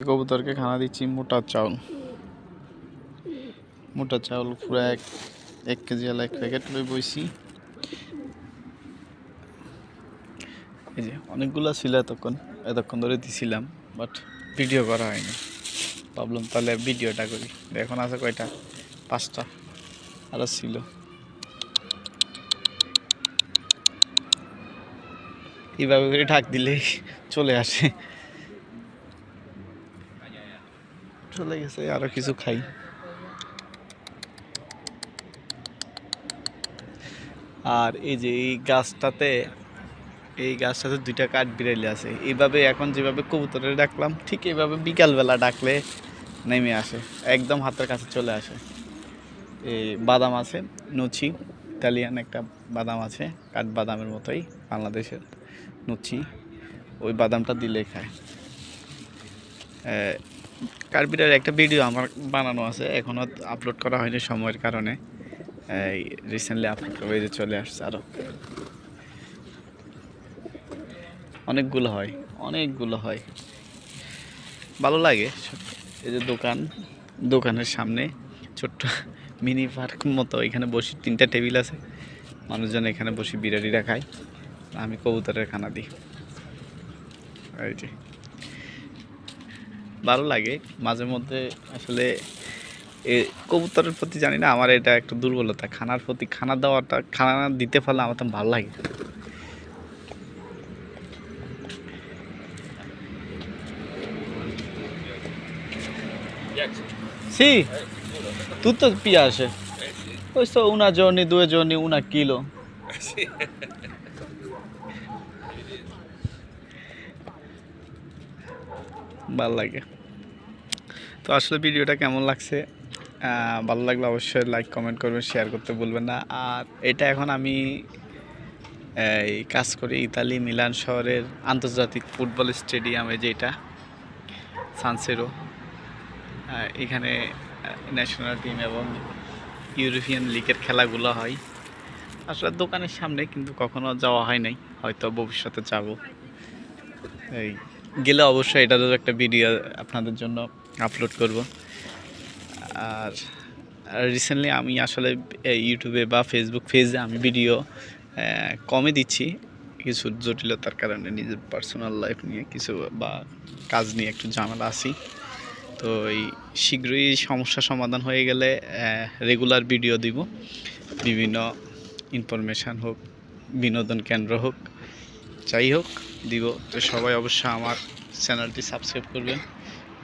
কবুতরকে খানা দিচ্ছি, মোটা চাউল। মোটা চাউল পুরো এক এক কেজি আলা এক প্যাকেট লই বইছি। এই যে, অনেকগুলো ছিল এতক্ষণ এতক্ষণ ধরে দিছিলাম বাট ভিডিও করা হয়নি। ভাবলাম তাহলে ভিডিওটা করি। এখন আছে কয়টা? পাঁচটা। আরও ছিল। এইভাবে করে ঢাক দিলে চলে আসে। চলে গেছে, আরও কিছু খাই। আর এই যে এই গাছটাতে এই গাছটাতে দুইটা কাঠ বিড়ালি আছে। এইভাবে এখন যেভাবে কবুতরে ডাকলাম, ঠিক এইভাবে বিকালবেলা ডাকলে নেমে আসে, একদম হাতের কাছে চলে আসে। এই বাদাম আছে, নুচি, ইতালিয়ান একটা বাদাম আছে, কাঠ বাদামের মতোই, বাংলাদেশের নুচি, ওই বাদামটা দিলে খায়। কার্বিটার একটা ভিডিও আমার বানানো আছে এখনও আপলোড করা হয়নি সময়ের কারণে। এই রিসেন্টলি আপলোড হয়ে যে চলে আসছে আরও অনেকগুলো হয় অনেকগুলো হয়। ভালো লাগে এই যে দোকান, দোকানের সামনে ছোট্ট মিনি পার্ক মতো, এখানে বসি তিনটা টেবিল আছে। মানুষজন এখানে বসে বিরিয়ানিটা খায়। আমি কবুতরের খানা দিই। এই যে। ভালো লাগে। মাঝে মধ্যে আসলে কবুতরের প্রতি জানি না আমার এটা একটা দুর্বলতা। খানার প্রতি খানা দেওয়াটা খানা দিতে পারলে আমার তো ভালো লাগে। Sì, tutto ওই তো una giorni, due giorni, উনা chilo. ভালো লাগে। তো আসলে ভিডিওটা কেমন লাগছে? ভালো লাগলে অবশ্যই লাইক কমেন্ট করবেন শেয়ার করতে ভুলবেন না। আর এটা এখন আমি, এই কাজ করি ইতালি মিলান শহরের আন্তর্জাতিক ফুটবল স্টেডিয়ামে যেটা সানসেরো এখানে ন্যাশনাল টিম এবং ইউরোপিয়ান লিগের খেলাগুলো হয়। আসলে দোকানের সামনে কিন্তু কখনো যাওয়া হয় নাই, হয়তো ভবিষ্যতে যাব। এই গেলে অবশ্যই এটারও একটা ভিডিও আপনাদের জন্য আপলোড করব। আর রিসেন্টলি আমি আসলে ইউটিউবে বা ফেসবুক পেজে আমি ভিডিও কমে দিচ্ছি। কিছু জটিলতার কারণে নিজের পার্সোনাল লাইফ নিয়ে কিছু বা কাজ নিয়ে একটু ঝামেলা আছি। তো এই শীঘ্রই সমস্যা সমাধান হয়ে গেলে রেগুলার ভিডিও দিব। বিভিন্ন ইনফরমেশান হোক, বিনোদন কেন্দ্র হোক, যাই হোক। দিব। তো সবাই অবশ্যই আমার চ্যানেলটি সাবস্ক্রাইব করবেন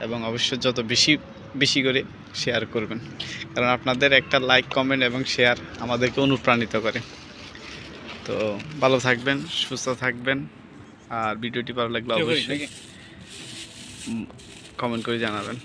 এবং অবশ্য যত বেশি বেশি করে শেয়ার করবেন। কারণ আপনাদের একটা লাইক কমেন্ট এবং শেয়ার আমাদেরকে অনুপ্রাণিত করে। তো ভালো থাকবেন সুস্থ থাকবেন। আর ভিডিওটি ভালো লাগলে অবশ্যই কমেন্ট করে জানাবেন।